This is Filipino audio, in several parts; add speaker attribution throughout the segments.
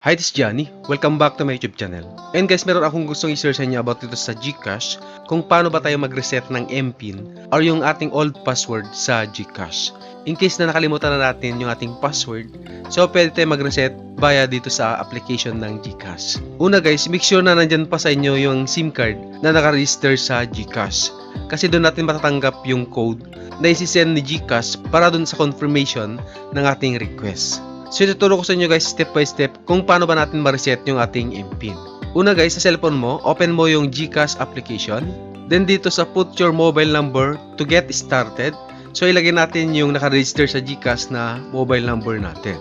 Speaker 1: Hi, this is Johnny. Welcome back to my YouTube channel. And guys, meron akong gustong i-share sa inyo about dito sa Gcash kung paano ba tayo mag-reset ng MPIN or yung ating old password sa Gcash. In case na nakalimutan na natin yung ating password, so pwede tayo mag-reset via dito sa application ng Gcash. Una guys, make sure na nandyan pa sa inyo yung SIM card na nakaregister sa Gcash. Kasi doon natin matatanggap yung code na isi-send ni Gcash para doon sa confirmation ng ating request. So ituturo ko sa inyo guys step by step kung paano ba natin ma-reset yung ating MPIN. Una guys, sa cellphone mo, open mo yung GCash application. Then dito sa put your mobile number to get started. So ilagay natin yung nakaregister sa GCash na mobile number natin.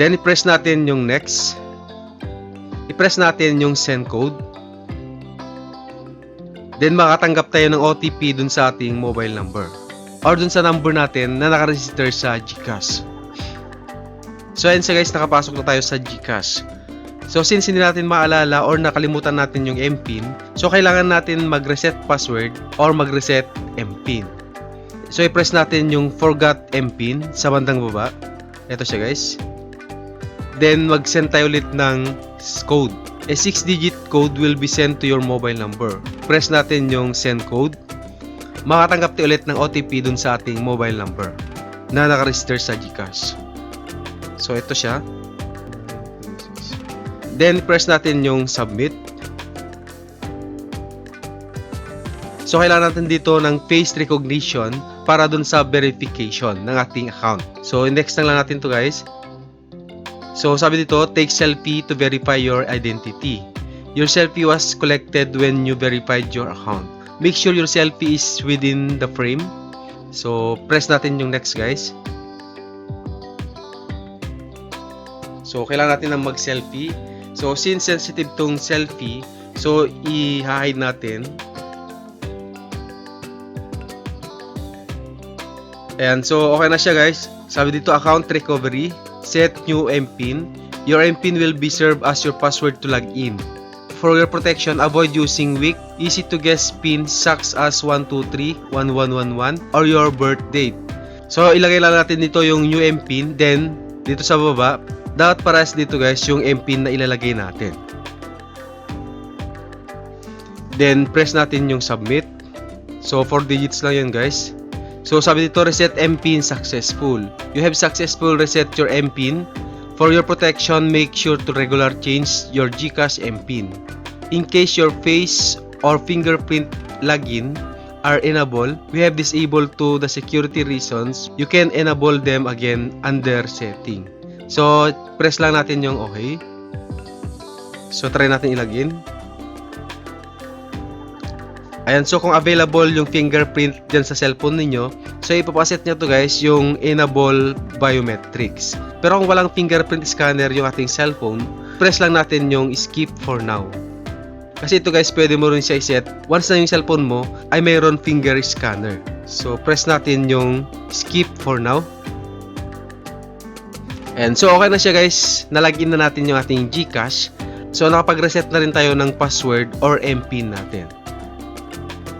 Speaker 1: Then i-press natin yung next. I-press natin yung send code. Then makatanggap tayo ng OTP dun sa ating mobile number. Or dun sa number natin na nakaregister sa GCash. So ayun sa guys, nakapasok na tayo sa GCash. So since hindi natin maalala or nakalimutan natin yung MPIN, so kailangan natin mag-reset password or mag-reset MPIN. So i-press natin yung forgot MPIN sa bandang baba. Ito siya guys. Then mag-send tayo ulit ng code. A 6-digit code will be sent to your mobile number. Press natin yung send code. Makatanggap tayo ulit ng OTP dun sa ating mobile number na nakaregister sa GCash. So, ito siya. Then, press natin yung submit. So, kailangan natin dito ng face recognition para dun sa verification ng ating account. So, next na lang natin to guys. So, sabi dito, take selfie to verify your identity. Your selfie was collected when you verified your account. Make sure your selfie is within the frame. So, press natin yung next guys. So, kailangan natin ng mag-selfie. So, since sensitive tong selfie, so, i-hide natin. Ayan, so, okay na siya guys. Sabi dito, account recovery, set new MPIN. Your MPIN will be served as your password to log in. For your protection, avoid using weak, easy to guess PIN such as 123, 1111, or your birth date. So, ilagay lang natin dito yung new MPIN. Then, dito sa baba, dapat parehas dito guys yung MPIN na ilalagay natin. Then press natin yung submit. So 4 digits lang yun guys. So sabi dito reset MPIN successful. You have successful reset your MPIN. For your protection, make sure to regular change your GCash MPIN. In case your face or fingerprint login are enabled, we have disabled to the security reasons. You can enable them again under setting. So, press lang natin yung okay. So, try natin ilagin. Ayan, so kung available yung fingerprint dyan sa cellphone ninyo, so ipapaset nyo to guys yung enable biometrics. Pero kung walang fingerprint scanner yung ating cellphone, press lang natin yung skip for now. Kasi ito guys, pwede mo rin siya iset once na yung cellphone mo ay mayroon finger scanner. So, press natin yung skip for now. And so okay na siya guys, nalagin na natin yung ating GCash. So nakapag-reset na rin tayo ng password or MPIN natin.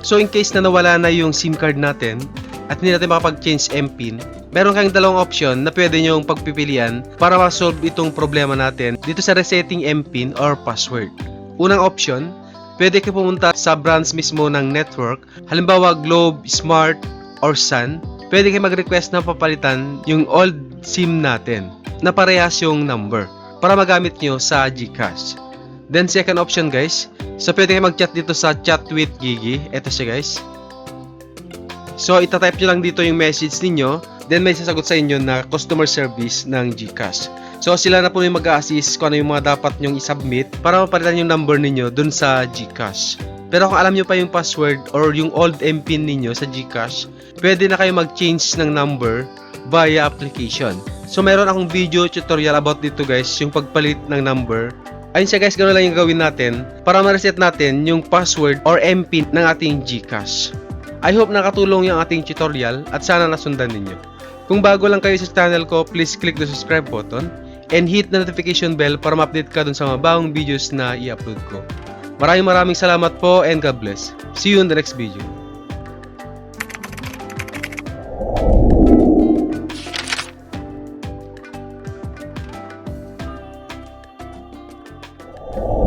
Speaker 1: So in case na nawala na yung SIM card natin at hindi natin makapag-change MPIN, meron kayong dalawang option na pwede nyong pagpipilian para ma-solve itong problema natin dito sa resetting MPIN or password. Unang option, pwede kayo pumunta sa branch mismo ng network, halimbawa Globe, Smart, or Sun, pwede kayo mag-request na papalitan yung old SIM natin na parehas yung number para magamit nyo sa GCash. Then second option guys, so pwede kayo mag-chat dito sa chat with Gigi. Ito siya guys. So itatype nyo lang dito yung message ninyo, then may sasagot sa inyo na customer service ng GCash. So sila na po yung mag-assist kung ano yung mga dapat nyong i-submit para mapalitan yung number ninyo dun sa GCash. Pero kung alam nyo pa yung password or yung old MPIN ninyo sa GCash, pwede na kayo mag-change ng number via application. So meron akong video tutorial about dito guys, yung pagpalit ng number. Ayun siya guys, ganoon lang yung gawin natin para ma-reset natin yung password or MPIN ng ating GCash. I hope nakatulong yung ating tutorial at sana nasundan ninyo. Kung bago lang kayo sa channel ko, please click the subscribe button and hit the notification bell para ma-update ka dun sa mga bagong videos na i-upload ko. Maraming maraming salamat po and God bless. See you in the next video. you.